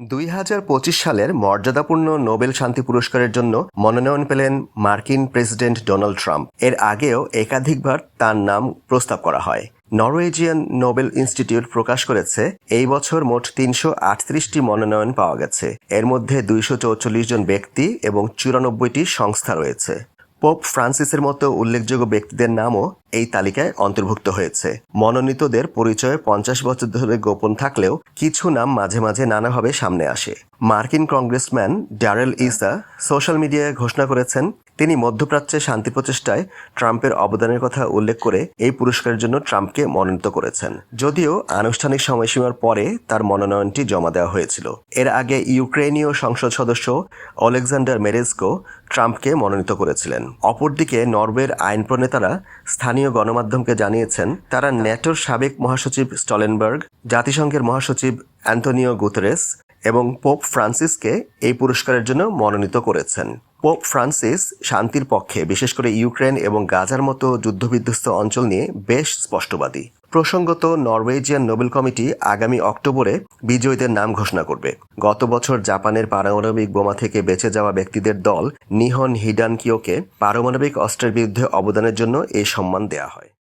দুই হাজার পঁচিশ সালের মর্যাদাপূর্ণ নোবেল শান্তি পুরস্কারের জন্য মনোনয়ন পেলেন মার্কিন প্রেসিডেন্ট ডোনাল্ড ট্রাম্প। এর আগেও একাধিকবার তার নাম প্রস্তাব করা হয়। নরওয়েজিয়ান নোবেল ইনস্টিটিউট প্রকাশ করেছে, এই বছর মোট তিনশো আটত্রিশটি মনোনয়ন পাওয়া গেছে। এর মধ্যে দুইশো চৌচল্লিশ জন ব্যক্তি এবং চুরানব্বইটি সংস্থা রয়েছে। পোপ ফ্রান্সিসের মতো উল্লেখযোগ্য ব্যক্তিদের নামও এই তালিকায় অন্তর্ভুক্ত হয়েছে। মনোনীতদের পরিচয় পঞ্চাশ বছর ধরে গোপন থাকলেও কিছু নাম মাঝে মাঝে নানাভাবে সামনে আসে। মার্কিন কংগ্রেসম্যান ড্যারেল ইসা সোশ্যাল মিডিয়ায় ঘোষণা করেছেন তিনি মধ্যপ্রাচ্যে শান্তি প্রচেষ্টায় ট্রাম্পের অবদানের কথা উল্লেখ করে এই পুরস্কারের জন্য ট্রাম্পকে মনোনীত করেছেন। যদিও আনুষ্ঠানিক সময়সীমার পরে তার মনোনয়নটি জমা দেওয়া হয়েছিল। এর আগে ইউক্রেনীয় সংসদ সদস্য অলেকজান্ডার মেরেজকো ট্রাম্পকে মনোনীত করেছিলেন। অপরদিকে নরওয়ের আইন প্রণেতারা স্থানীয় গণমাধ্যমকে জানিয়েছেন, তারা ন্যাটোর সাবেক মহাসচিব স্টলেনবার্গ, জাতিসংঘের মহাসচিব অ্যান্টনিও গুতেরেস এবং পোপ ফ্রান্সিসকে এই পুরস্কারের জন্য মনোনীত করেছেন। পোপ ফ্রান্সিস শান্তির পক্ষে, বিশেষ করে ইউক্রেন এবং গাজার মতো যুদ্ধবিধ্বস্ত অঞ্চল নিয়ে বেশ স্পষ্টবাদী। প্রসঙ্গত, নরওয়েজিয়ান নোবেল কমিটি আগামী অক্টোবরে বিজয়ীদের নাম ঘোষণা করবে। গত বছর জাপানের পারমাণবিক বোমা থেকে বেঁচে যাওয়া ব্যক্তিদের দল নিহন হিডান কিওকে পারমাণবিক অস্ত্রের বিরুদ্ধে অবদানের জন্য এই সম্মান দেয়া হয়।